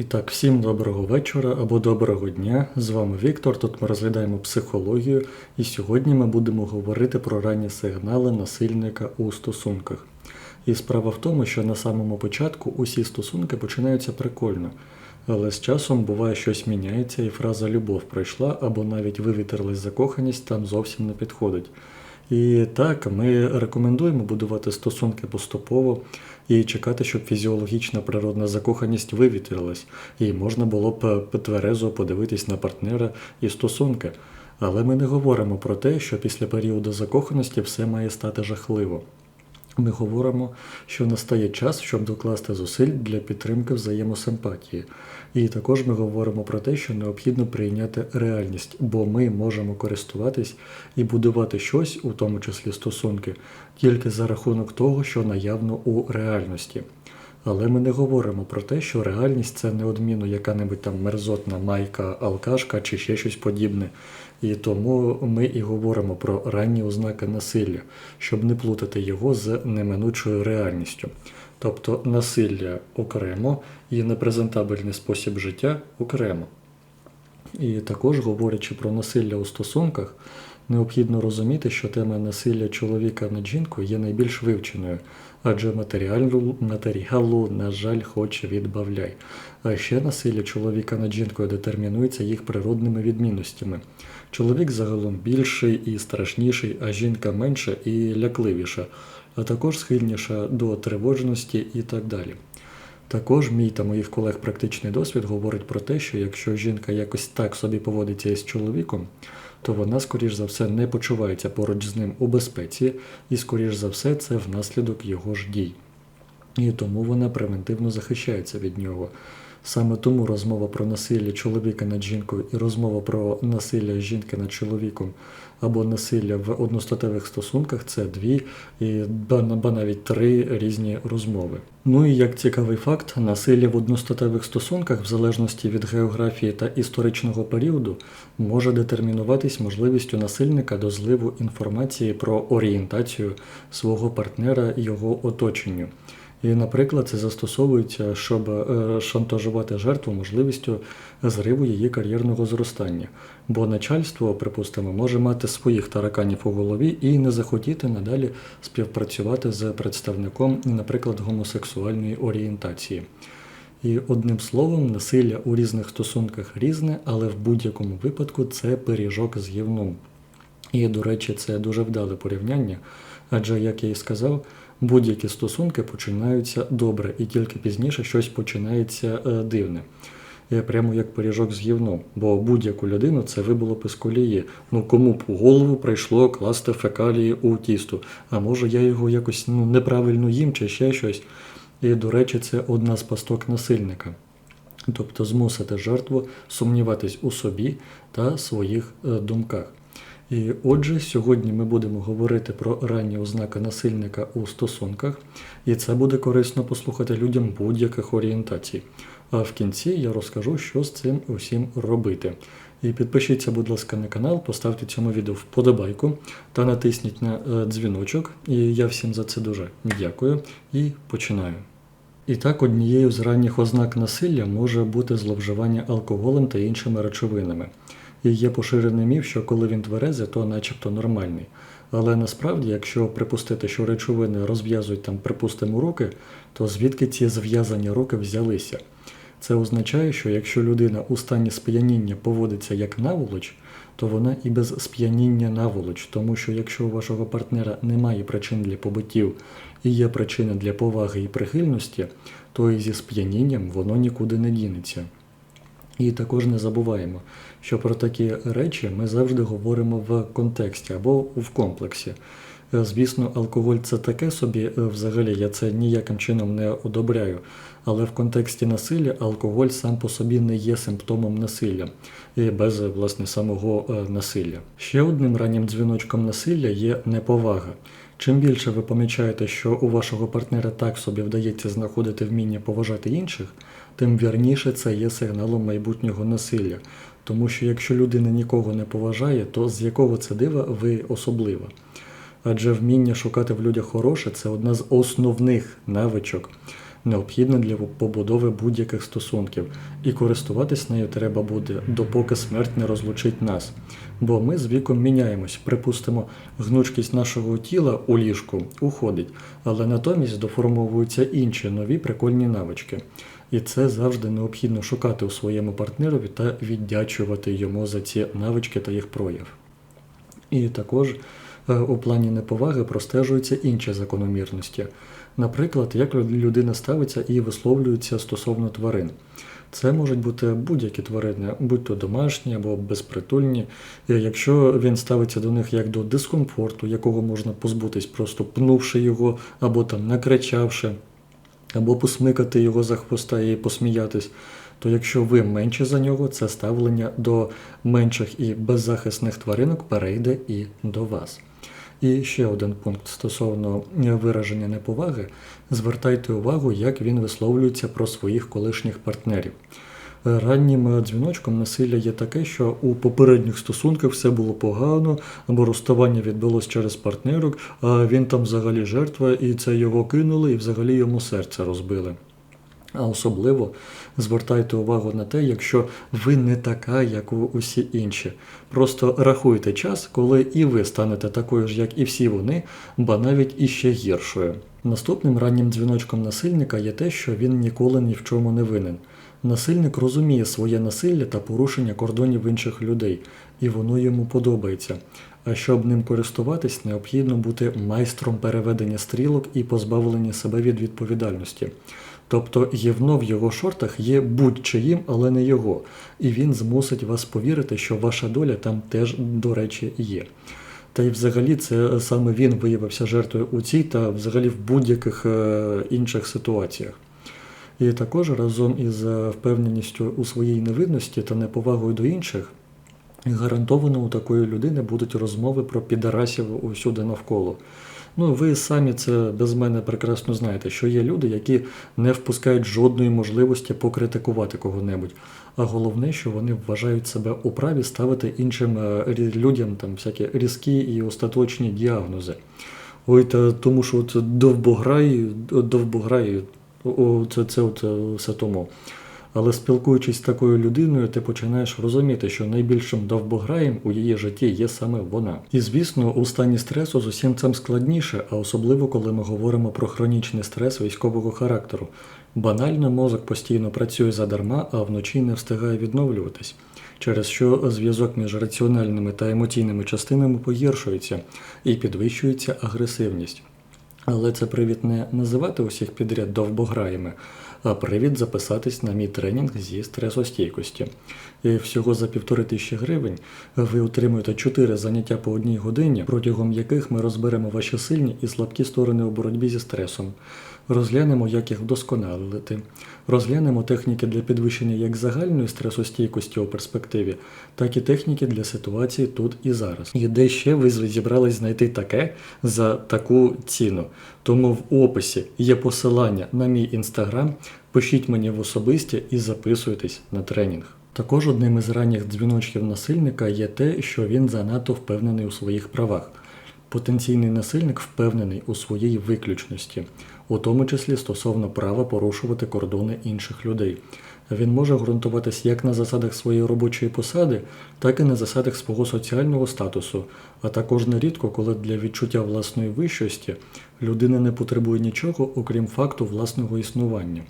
І так, всім доброго вечора або доброго дня. З вами Віктор. Тут ми розглядаємо психологію, і сьогодні ми будемо говорити про ранні сигнали насильника у стосунках. І справа в тому, що на самому початку усі стосунки починаються прикольно, але з часом буває щось міняється, і фраза любов пройшла або навіть вивітрилась закоханість там зовсім не підходить. І так, ми рекомендуємо будувати стосунки поступово і чекати, щоб фізіологічна природна закоханість вивітрилась, і можна було б тверезо подивитись на партнера і стосунки. Але ми не говоримо про те, що після періоду закоханості все має стати жахливо. Ми говоримо, що настає час, щоб докласти зусиль для підтримки взаємосимпатії. І також ми говоримо про те, що необхідно прийняти реальність, бо ми можемо користуватись і будувати щось, у тому числі стосунки, тільки за рахунок того, що наявно у реальності. Але ми не говоримо про те, що реальність це неодмінно яка-небудь там мерзотна майка, алкашка чи ще щось подібне. І тому ми і говоримо про ранні ознаки насилля, щоб не плутати його з неминучою реальністю. Тобто насилля окремо і непрезентабельний спосіб життя окремо. І також, говорячи про насилля у стосунках, необхідно розуміти, що тема насилля чоловіка над жінкою є найбільш вивченою, адже матеріалу, матеріалу, на жаль, хоч відбавляй. А ще насилля чоловіка над жінкою детермінується їх природними відмінностями. Чоловік загалом більший і страшніший, а жінка менша і лякливіша, а також схильніша до тривожності і так далі. Також мій та моїх колег практичний досвід говорить про те, що якщо жінка якось так собі поводиться із чоловіком, то вона, скоріш за все, не почувається поруч з ним у безпеці, і, скоріш за все, це внаслідок його ж дій. І тому вона превентивно захищається від нього. Саме тому розмова про насилля чоловіка над жінкою і розмова про насилля жінки над чоловіком або насилля в одностатевих стосунках це дві і ба навіть три різні розмови. Ну і як цікавий факт, насилля в одностатевих стосунках, в залежності від географії та історичного періоду, може детермінуватись можливістю насильника до зливу інформації про орієнтацію свого партнера і його оточенню. І, наприклад, це застосовується, щоб е, шантажувати жертву можливістю зриву її кар'єрного зростання. Бо начальство, припустимо, може мати своїх тараканів у голові і не захотіти надалі співпрацювати з представником, наприклад, гомосексуальної орієнтації. І одним словом, насилля у різних стосунках різне, але в будь-якому випадку це пиріжок з гівном. І, до речі, це дуже вдале порівняння, адже, як я і сказав, будь-які стосунки починаються добре, і тільки пізніше щось починається е, дивне. Я прямо як пиріжок з гівном, бо будь-яку людину це вибуло б з колії. Ну кому б у голову прийшло класти фекалії у тісто, а може я його якось ну, неправильно їм чи ще щось. І, до речі, це одна з пасток насильника. Тобто змусити жертву сумніватись у собі та своїх е, думках. І отже, сьогодні ми будемо говорити про ранні ознаки насильника у стосунках, і це буде корисно послухати людям будь-яких орієнтацій. А в кінці я розкажу, що з цим усім робити. І підпишіться, будь ласка, на канал, поставте цьому відео вподобайку та натисніть на е, дзвіночок. І я всім за це дуже дякую і починаю. І так, однією з ранніх ознак насилля може бути зловживання алкоголем та іншими речовинами. І є поширений міф, що коли він тверезий, то начебто нормальний. Але насправді, якщо припустити, що речовини розв'язують там, припустимо, руки, то звідки ці зв'язані руки взялися? Це означає, що якщо людина у стані сп'яніння поводиться як наволоч, то вона і без сп'яніння наволоч, тому що якщо у вашого партнера немає причин для побиттів і є причини для поваги і прихильності, то і зі сп'янінням воно нікуди не дінеться. І також не забуваємо, що про такі речі ми завжди говоримо в контексті або в комплексі. Е, Звісно, алкоголь це таке собі, е, взагалі я це ніяким чином не одобряю. Але в контексті насилля алкоголь сам по собі не є симптомом насилля і без власне самого е, насилля. Ще одним раннім дзвіночком насилля є неповага. Чим більше ви помічаєте, що у вашого партнера так собі вдається знаходити вміння поважати інших, тим вірніше це є сигналом майбутнього насилля. Тому що якщо людина нікого не поважає, то з якого це дива ви особлива. Адже вміння шукати в людях хороше це одна з основних навичок необхідна для побудови будь-яких стосунків, і користуватись нею треба буде, допоки смерть не розлучить нас. Бо ми з віком міняємось, припустимо, гнучкість нашого тіла у ліжку уходить, але натомість доформовуються інші нові прикольні навички. І це завжди необхідно шукати у своєму партнерові та віддячувати йому за ці навички та їх прояв. І також е, у плані неповаги простежуються інші закономірності. Наприклад, як людина ставиться і висловлюється стосовно тварин. Це можуть бути будь-які тварини, будь то домашні або безпритульні. І Якщо він ставиться до них як до дискомфорту, якого можна позбутись, просто пнувши його або там накричавши, або посмикати його за хвоста і посміятись, то якщо ви менше за нього, це ставлення до менших і беззахисних тваринок перейде і до вас. І ще один пункт стосовно вираження неповаги. Звертайте увагу, як він висловлюється про своїх колишніх партнерів. Раннім дзвіночком насилля є таке, що у попередніх стосунках все було погано, або розставання відбулось через партнерок, а він там взагалі жертва, і це його кинули, і взагалі йому серце розбили. А особливо звертайте увагу на те, якщо ви не така, як усі інші. Просто рахуйте час, коли і ви станете такою ж, як і всі вони, ба навіть іще гіршою. Наступним раннім дзвіночком насильника є те, що він ніколи ні в чому не винен. Насильник розуміє своє насилля та порушення кордонів інших людей, і воно йому подобається. А щоб ним користуватись, необхідно бути майстром переведення стрілок і позбавлення себе від відповідальності. Тобто гівно в його шортах є будь-чиїм, але не його, і він змусить вас повірити, що ваша доля там теж, до речі, є. Та й взагалі це саме він виявився жертвою у цій та взагалі в будь-яких е, інших ситуаціях. І також разом із впевненістю у своїй невинності та неповагою до інших, гарантовано у такої людини будуть розмови про підарасів усюди навколо. Ну, ви самі це без мене прекрасно знаєте, що є люди, які не впускають жодної можливості покритикувати кого-небудь. А головне, що вони вважають себе у праві ставити іншим е, людям там всякі різкі і остаточні діагнози. Ой, та тому що от довбограй, довбограй, це, це от все тому. Але спілкуючись з такою людиною, ти починаєш розуміти, що найбільшим довбограєм у її житті є саме вона. І звісно, у стані стресу з усім цим складніше, а особливо коли ми говоримо про хронічний стрес військового характеру. Банально мозок постійно працює задарма, а вночі не встигає відновлюватись. Через що зв'язок між раціональними та емоційними частинами погіршується і підвищується агресивність. Але це привід не називати усіх підряд довбограями, привід записатись на мій тренінг зі стресостійкості. Всього за півтори тисячі гривень ви отримуєте 4 заняття по одній годині, протягом яких ми розберемо ваші сильні і слабкі сторони у боротьбі зі стресом. Розглянемо, як їх вдосконалити, розглянемо техніки для підвищення як загальної стресостійкості у перспективі, так і техніки для ситуації тут і зараз. І де ще ви зібрались знайти таке за таку ціну. Тому в описі є посилання на мій інстаграм. Пишіть мені в особисті і записуйтесь на тренінг. Також одним із ранніх дзвіночків насильника є те, що він занадто впевнений у своїх правах. Потенційний насильник впевнений у своїй виключності, у тому числі стосовно права порушувати кордони інших людей. Він може ґрунтуватись як на засадах своєї робочої посади, так і на засадах свого соціального статусу, а також нерідко, коли для відчуття власної вищості людина не потребує нічого, окрім факту власного існування.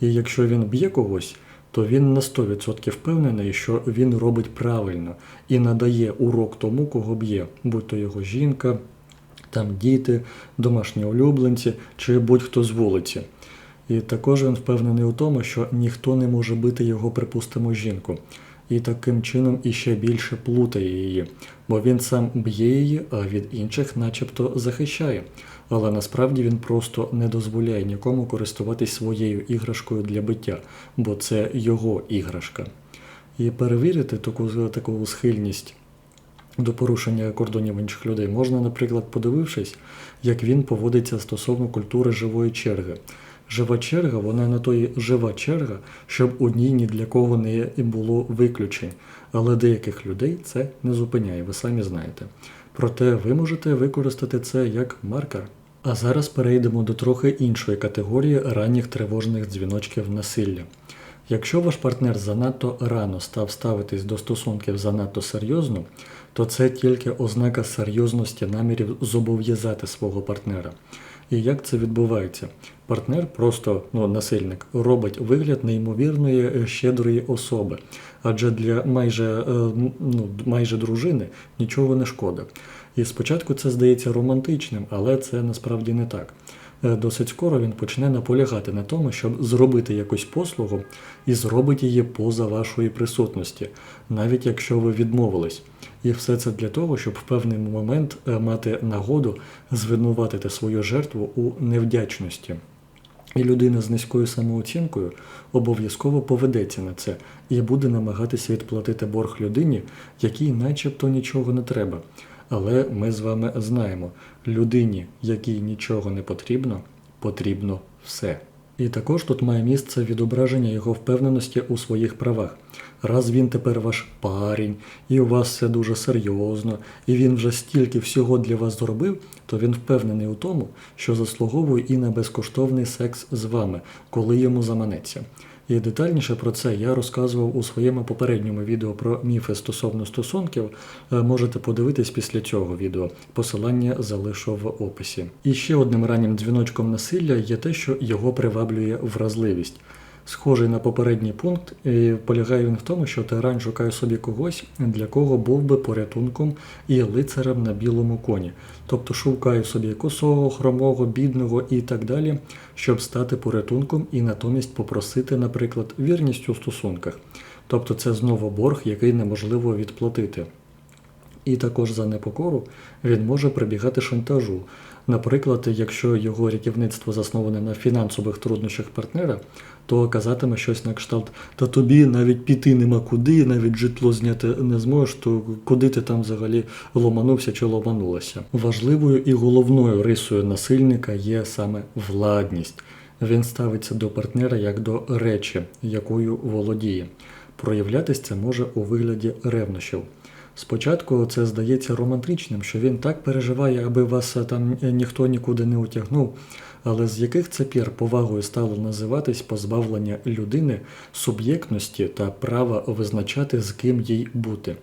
І якщо він б'є когось, то він на 100% впевнений, що він робить правильно і надає урок тому, кого б'є, будь то його жінка, там діти, домашні улюбленці чи будь-хто з вулиці. І також він впевнений у тому, що ніхто не може бити його, припустимо, жінку. І таким чином іще більше плутає її, бо він сам б'є її, а від інших начебто захищає. Але насправді він просто не дозволяє нікому користуватись своєю іграшкою для биття, бо це його іграшка. І перевірити таку, таку схильність до порушення кордонів інших людей можна, наприклад, подивившись, як він поводиться стосовно культури живої черги. Жива черга, вона на то і жива черга, щоб у ній ні для кого не було виключень. Але деяких людей це не зупиняє, ви самі знаєте. Проте ви можете використати це як маркер. А зараз перейдемо до трохи іншої категорії ранніх тривожних дзвіночків насилля. Якщо ваш партнер занадто рано став ставитись до стосунків занадто серйозно, то це тільки ознака серйозності намірів зобов'язати свого партнера. І як це відбувається? Партнер просто ну, насильник робить вигляд неймовірної е, щедрої особи, адже для майже, е, ну, майже дружини нічого не шкода. І спочатку це здається романтичним, але це насправді не так. Е, Досить скоро він почне наполягати на тому, щоб зробити якусь послугу і зробить її поза вашої присутності, навіть якщо ви відмовились. І все це для того, щоб в певний момент е, мати нагоду звинуватити свою жертву у невдячності. І людина з низькою самооцінкою обов'язково поведеться на це і буде намагатися відплатити борг людині, якій начебто нічого не треба. Але ми з вами знаємо, людині, якій нічого не потрібно, потрібно все. І також тут має місце відображення його впевненості у своїх правах. Раз він тепер ваш парень, і у вас все дуже серйозно, і він вже стільки всього для вас зробив, то він впевнений у тому, що заслуговує і на безкоштовний секс з вами, коли йому заманеться. І детальніше про це я розказував у своєму попередньому відео про міфи стосовно стосунків. Е, Можете подивитись після цього відео. Посилання залишу в описі. І ще одним раннім дзвіночком насилля є те, що його приваблює вразливість. Схожий на попередній пункт, і полягає він в тому, що тиран шукає собі когось, для кого був би порятунком і лицарем на білому коні, тобто шукає собі косого, хромого, бідного і так далі, щоб стати порятунком і натомість попросити, наприклад, вірність у стосунках. Тобто це знову борг, який неможливо відплатити. І також за непокору він може прибігати шантажу. Наприклад, якщо його рятівництво засноване на фінансових труднощах партнера, то казатиме щось на кшталт: та тобі навіть піти нема куди, навіть житло зняти не зможеш, то куди ти там взагалі ломанувся чи ломанулася. Важливою і головною рисою насильника є саме владність. Він ставиться до партнера як до речі, якою володіє. Проявлятись це може у вигляді ревнощів. Спочатку це здається романтичним, що він так переживає, аби вас е, там е, ніхто нікуди не утягнув. Але з яких це пір повагою стало називатись позбавлення людини суб'єктності та права визначати, з ким їй бути.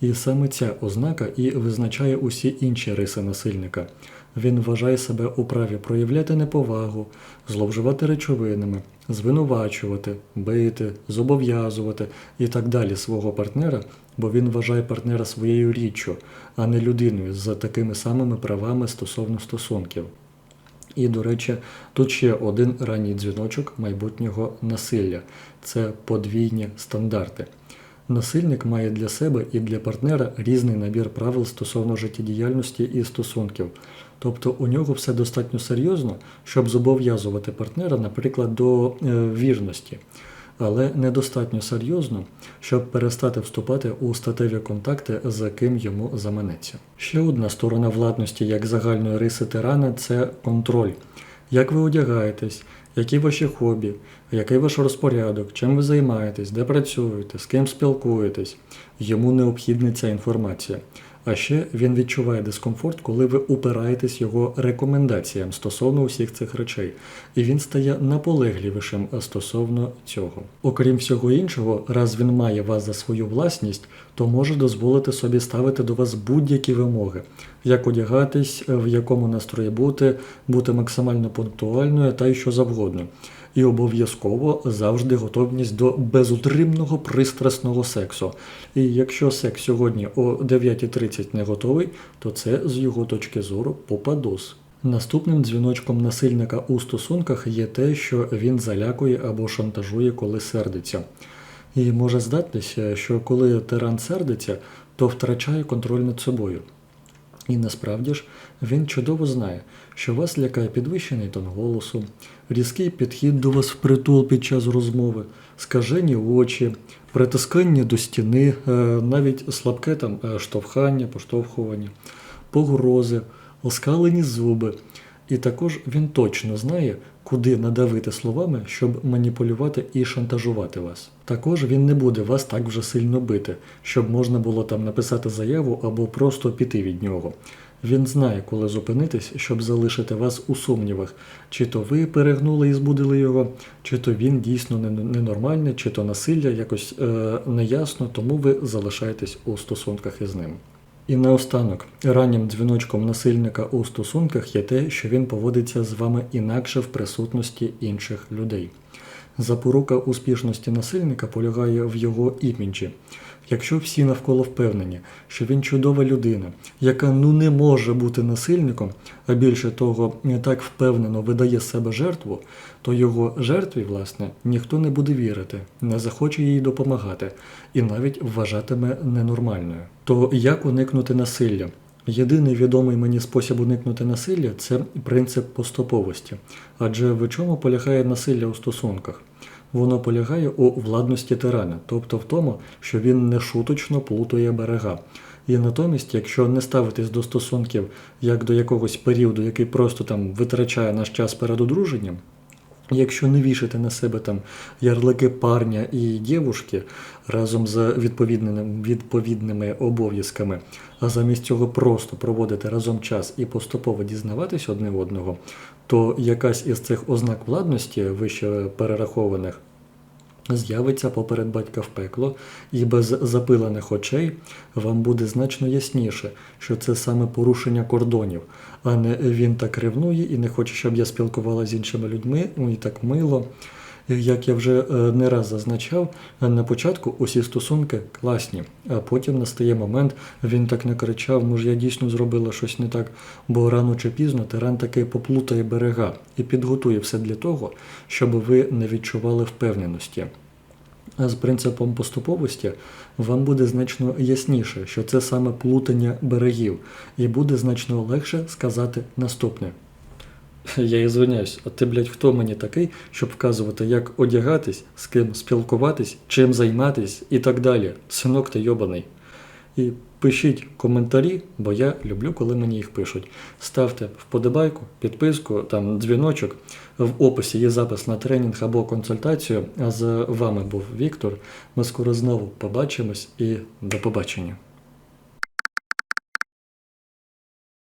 І саме ця ознака і визначає усі інші риси насильника. Він вважає себе у праві проявляти неповагу, зловживати речовинами, звинувачувати, бити, зобов'язувати і так далі свого партнера, бо він вважає партнера своєю річчю, а не людиною з такими самими правами стосовно стосунків. І, до речі, тут ще один ранній дзвіночок майбутнього насилля це подвійні стандарти. Насильник має для себе і для партнера різний набір правил стосовно життєдіяльності і стосунків. Тобто у нього все достатньо серйозно, щоб зобов'язувати партнера, наприклад, до е, вірності, але недостатньо серйозно, щоб перестати вступати у статеві контакти, з ким йому заманеться. Ще одна сторона владності як загальної риси тирана це контроль. Як ви одягаєтесь, які ваші хобі, який ваш розпорядок, чим ви займаєтесь, де працюєте, з ким спілкуєтесь, йому необхідна ця інформація. А ще він відчуває дискомфорт, коли ви упираєтесь його рекомендаціям стосовно усіх цих речей, і він стає наполегливішим стосовно цього. Окрім всього іншого, раз він має вас за свою власність, то може дозволити собі ставити до вас будь-які вимоги, як одягатись, в якому настрої бути, бути максимально пунктуальною та й що завгодно. І обов'язково завжди готовність до безутримного пристрасного сексу. І якщо секс сьогодні о 9.30 не готовий, то це з його точки зору попадос. Наступним дзвіночком насильника у стосунках є те, що він залякує або шантажує, коли сердиться. І може здатися, що коли тиран сердиться, то втрачає контроль над собою. І насправді ж він чудово знає, що вас лякає підвищений тон голосу, різкий підхід до вас впритул під час розмови, скажені очі, притискання до стіни, е, навіть слабке там е, штовхання, поштовхування, погрози, оскалені зуби. І також він точно знає, куди надавити словами, щоб маніпулювати і шантажувати вас. Також він не буде вас так вже сильно бити, щоб можна було там написати заяву або просто піти від нього. Він знає, коли зупинитись, щоб залишити вас у сумнівах, чи то ви перегнули і збудили його, чи то він дійсно ненормальний, чи то насилля якось е, неясно, тому ви залишаєтесь у стосунках із ним. І наостанок, раннім дзвіночком насильника у стосунках є те, що він поводиться з вами інакше в присутності інших людей. Запорука успішності насильника полягає в його іміджі. Якщо всі навколо впевнені, що він чудова людина, яка ну не може бути насильником, а більше того, не так впевнено видає себе жертву, то його жертві, власне, ніхто не буде вірити, не захоче їй допомагати і навіть вважатиме ненормальною. То як уникнути насилля? Єдиний відомий мені спосіб уникнути насилля це принцип поступовості. Адже в чому полягає насилля у стосунках? Воно полягає у владності тирана, тобто в тому, що він не шуточно плутає берега. І натомість, якщо не ставитись до стосунків як до якогось періоду, який просто там витрачає наш час перед одруженням, Якщо не вішати на себе там ярлики парня і дівушки разом з відповідними, відповідними обов'язками, а замість цього просто проводити разом час і поступово дізнаватись одне одного, то якась із цих ознак владності, вище перерахованих, з'явиться поперед батька в пекло, і без запилених очей вам буде значно ясніше, що це саме порушення кордонів, а не він так ревнує і не хоче, щоб я спілкувалася з іншими людьми, ну і так мило. Як я вже е, не раз зазначав, на початку усі стосунки класні, а потім настає момент, він так не кричав, може я дійсно зробила щось не так, бо рано чи пізно тиран таки поплутає берега і підготує все для того, щоб ви не відчували впевненості. А з принципом поступовості вам буде значно ясніше, що це саме плутання берегів, і буде значно легше сказати наступне. Я і звиняюсь, а ти, блядь, хто мені такий, щоб вказувати, як одягатись, з ким спілкуватись, чим займатись і так далі. Синок ти йобаний. І пишіть коментарі, бо я люблю, коли мені їх пишуть. Ставте вподобайку, підписку, там дзвіночок. В описі є запис на тренінг або консультацію. А з вами був Віктор. Ми скоро знову побачимось і до побачення.